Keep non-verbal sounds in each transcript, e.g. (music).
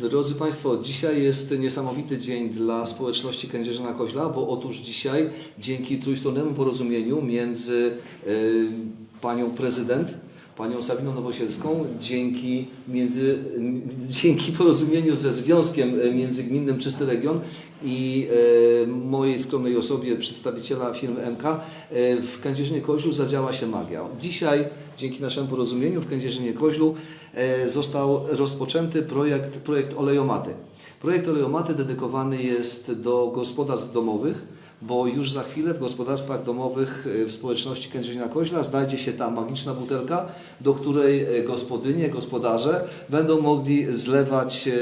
Drodzy Państwo, dzisiaj jest niesamowity dzień dla społeczności Kędzierzyna Koźla, bo otóż dzisiaj dzięki trójstronnemu porozumieniu między e, panią prezydent, panią Sabiną Nowosielską, dzięki, między, (laughs) dzięki porozumieniu ze Związkiem Międzygminnym Czysty Region i e, mojej skromnej osobie, przedstawiciela firmy MK, e, w Kędzierzynie Koźlu zadziała się magia. Dzisiaj, dzięki naszemu porozumieniu w Kędzierzynie Koźlu e, został rozpoczęty projekt, projekt olejomaty. Projekt olejomaty dedykowany jest do gospodarstw domowych, bo już za chwilę w gospodarstwach domowych e, w społeczności Kędzierzyna Koźla znajdzie się ta magiczna butelka, do której e, gospodynie, gospodarze będą mogli zlewać e,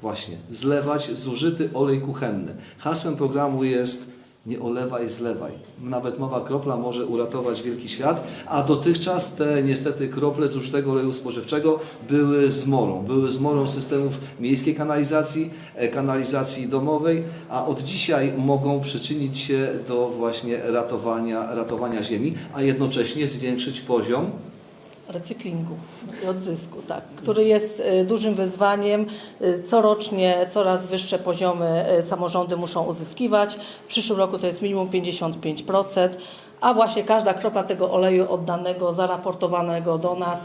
właśnie, zlewać zużyty olej kuchenny. Hasłem programu jest nie olewaj, zlewaj. Nawet mała kropla może uratować wielki świat, a dotychczas te niestety krople zużytego oleju spożywczego były zmorą. Były zmorą systemów miejskiej kanalizacji, e, kanalizacji domowej, a od dzisiaj mogą przyczynić się do właśnie ratowania, ratowania ziemi, a jednocześnie zwiększyć poziom recyklingu i odzysku, tak, który jest e, dużym wyzwaniem. E, Corocznie coraz wyższe poziomy e, samorządy muszą uzyskiwać. W przyszłym roku to jest minimum 55%. A właśnie każda kropla tego oleju oddanego, zaraportowanego do nas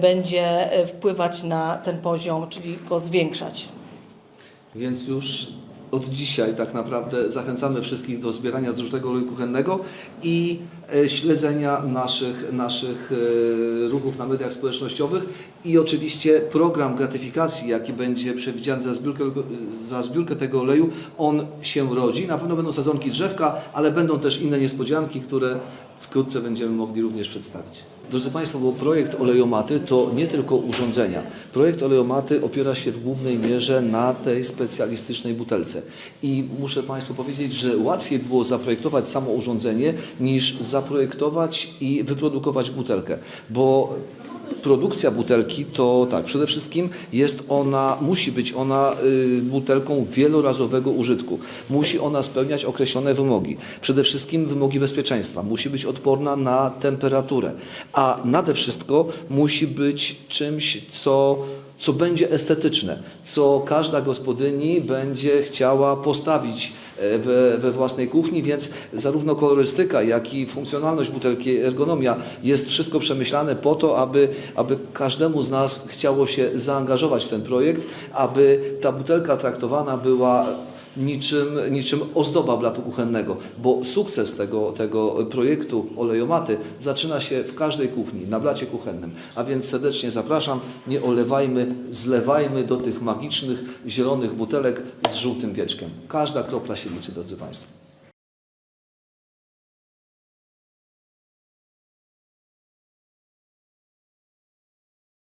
będzie wpływać na ten poziom, czyli go zwiększać. Więc już od dzisiaj tak naprawdę zachęcamy wszystkich do zbierania zużytego oleju kuchennego i e, śledzenia naszych, naszych e, ruchów na mediach społecznościowych i oczywiście program gratyfikacji, jaki będzie przewidziany za zbiórkę, za zbiórkę tego oleju, on się rodzi. Na pewno będą sadzonki drzewka, ale będą też inne niespodzianki, które wkrótce będziemy mogli również przedstawić. Drodzy Państwo, bo projekt olejomaty to nie tylko urządzenia. Projekt olejomaty opiera się w głównej mierze na tej specjalistycznej butelce. I muszę Państwu powiedzieć, że łatwiej było zaprojektować samo urządzenie niż zaprojektować i wyprodukować butelkę, bo Produkcja butelki to tak, przede wszystkim jest ona, musi być ona y, butelką wielorazowego użytku. Musi ona spełniać określone wymogi. Przede wszystkim wymogi bezpieczeństwa. Musi być odporna na temperaturę. A nade wszystko musi być czymś, co co będzie estetyczne, co każda gospodyni będzie chciała postawić e, we, we własnej kuchni, więc zarówno kolorystyka, jak i funkcjonalność butelki, ergonomia jest wszystko przemyślane po to, aby, aby każdemu z nas chciało się zaangażować w ten projekt, aby ta butelka traktowana była niczym, niczym ozdoba blatu kuchennego, bo sukces tego, tego projektu olejomaty zaczyna się w każdej kuchni, na blacie kuchennym. A więc serdecznie zapraszam, nie olewajmy, zlewajmy do tych magicznych, zielonych butelek z żółtym wieczkiem. Każda kropla się liczy, drodzy Państwo.